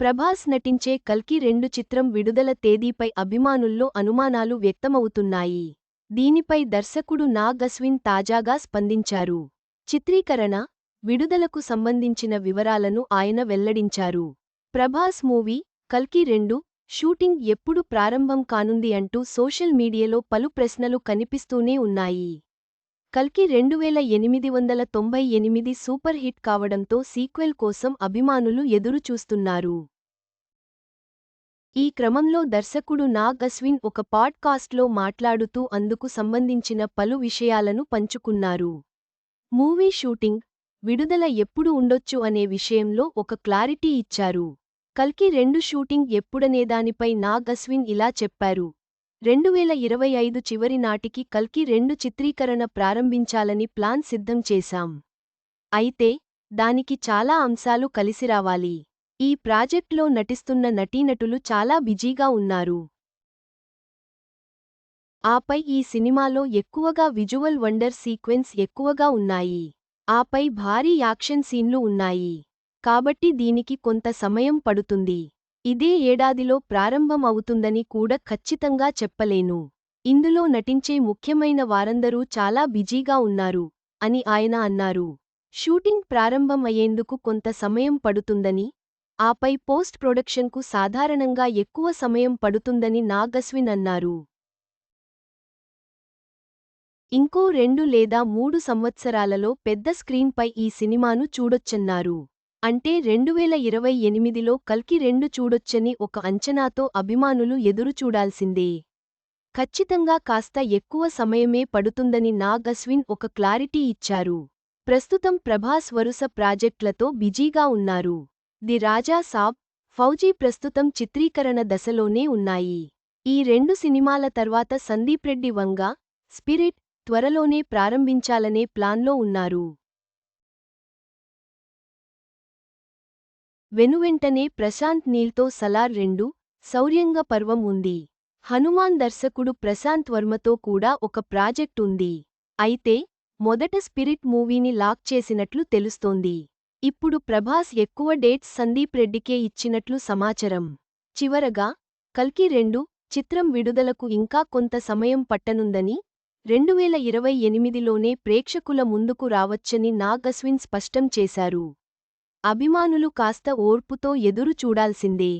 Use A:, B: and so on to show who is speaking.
A: ప్రభాస్ నటించే కల్కి రెండు చిత్రం విడుదల తేదీపై అభిమానుల్లో అనుమానాలు వ్యక్తమవుతున్నాయి. దీనిపై దర్శకుడు నాగ్ అశ్విన్ తాజాగా స్పందించారు. చిత్రీకరణ విడుదలకు సంబంధించిన వివరాలను ఆయన వెల్లడించారు. ప్రభాస్ మూవీ కల్కి రెండు షూటింగ్ ఎప్పుడు ప్రారంభం కానుంది అంటూ సోషల్ మీడియాలో పలు ప్రశ్నలు కనిపిస్తూనే ఉన్నాయి. కల్కి రెండువేల ఎనిమిది వందల తొంభై ఎనిమిది సూపర్ హిట్ కావడంతో సీక్వెల్ కోసం అభిమానులు ఎదురుచూస్తున్నారు. ఈ క్రమంలో దర్శకుడు నాగ్ అశ్విన్ ఒక పాడ్కాస్ట్లో మాట్లాడుతూ అందుకు సంబంధించిన పలు విషయాలను పంచుకున్నారు. మూవీ షూటింగ్ విడుదల ఎప్పుడు ఉండొచ్చు అనే విషయంలో ఒక క్లారిటీ ఇచ్చారు. కల్కి రెండు షూటింగ్ ఎప్పుడనేదానిపై నాగ్ అశ్విన్ ఇలా చెప్పారు. రెండువేల ఇరవై ఐదు చివరి నాటికి కల్కి రెండు చిత్రీకరణ ప్రారంభించాలని ప్లాన్ సిద్ధం చేశాం. అయితే దానికి చాలా అంశాలు కలిసిరావాలి ఈ ప్రాజెక్ట్లో నటిస్తున్న నటీనటులు చాలా బిజీగా ఉన్నారు. ఆపై ఈ సినిమాలో ఎక్కువగా విజువల్ వండర్ సీక్వెన్స్ ఎక్కువగా ఉన్నాయి. ఆపై భారీ యాక్షన్ సీన్లు ఉన్నాయి. కాబట్టి దీనికి కొంత సమయం పడుతుంది. ఇదే ఏడాదిలో ప్రారంభం అవుతుందని కూడా ఖచ్చితంగా చెప్పలేను. ఇందులో నటించే ముఖ్యమైన వారందరూ చాలా బిజీగా ఉన్నారు అని ఆయన అన్నారు. షూటింగ్ ప్రారంభం అయ్యేందుకు కొంత సమయం పడుతుందని ఆపై పోస్ట్ ప్రొడక్షన్కు సాధారణంగా ఎక్కువ సమయం పడుతుందని నాగస్విన్ అన్నారు. ఇంకో రెండు లేదా మూడు సంవత్సరాలలో పెద్ద స్క్రీన్పై ఈ సినిమాను చూడొచ్చన్నారు. అంటే రెండువేల ఇరవై ఎనిమిదిలో కల్కి రెండు చూడొచ్చని ఒక అంచనాతో అభిమానులు ఎదురుచూడాల్సిందే ఖచ్చితంగా కాస్త ఎక్కువ సమయమే పడుతుందని నాగ్ అశ్విన్ ఒక క్లారిటీ ఇచ్చారు. ప్రస్తుతం ప్రభాస్ వరుస ప్రాజెక్టులతో బిజీగా ఉన్నారు. ది రాజా సాబ్ ఫౌజీ ప్రస్తుతం చిత్రీకరణ దశలోనే ఉన్నాయి. ఈ రెండు సినిమాల తర్వాత సందీప్ రెడ్డి వంగ స్పిరిట్ త్వరలోనే ప్రారంభించాలనే ప్లాన్లో ఉన్నారు. వెనువెంటనే ప్రశాంత్ నీల్తో సలార్ రెండు శౌర్యంగ పర్వం ఉంది. హనుమాన్ దర్శకుడు ప్రశాంత్ వర్మతో కూడా ఒక ప్రాజెక్ట్ ఉంది. అయితే మొదట స్పిరిట్ మూవీని లాక్ చేసినట్లు తెలుస్తోంది. ఇప్పుడు ప్రభాస్ ఎక్కువ డేట్స్ సందీప్ రెడ్డికే ఇచ్చినట్లు సమాచారం. చివరగా కల్కి రెండు చిత్రం విడుదలకు ఇంకా కొంత సమయం పట్టనుందని రెండువేల ఇరవై ఎనిమిదిలోనే ప్రేక్షకుల ముందుకు రావచ్చని నాగ్ అశ్విన్ స్పష్టం చేశారు. అభిమానులు కాస్త ఓర్పుతో ఎదురు చూడాల్సిందే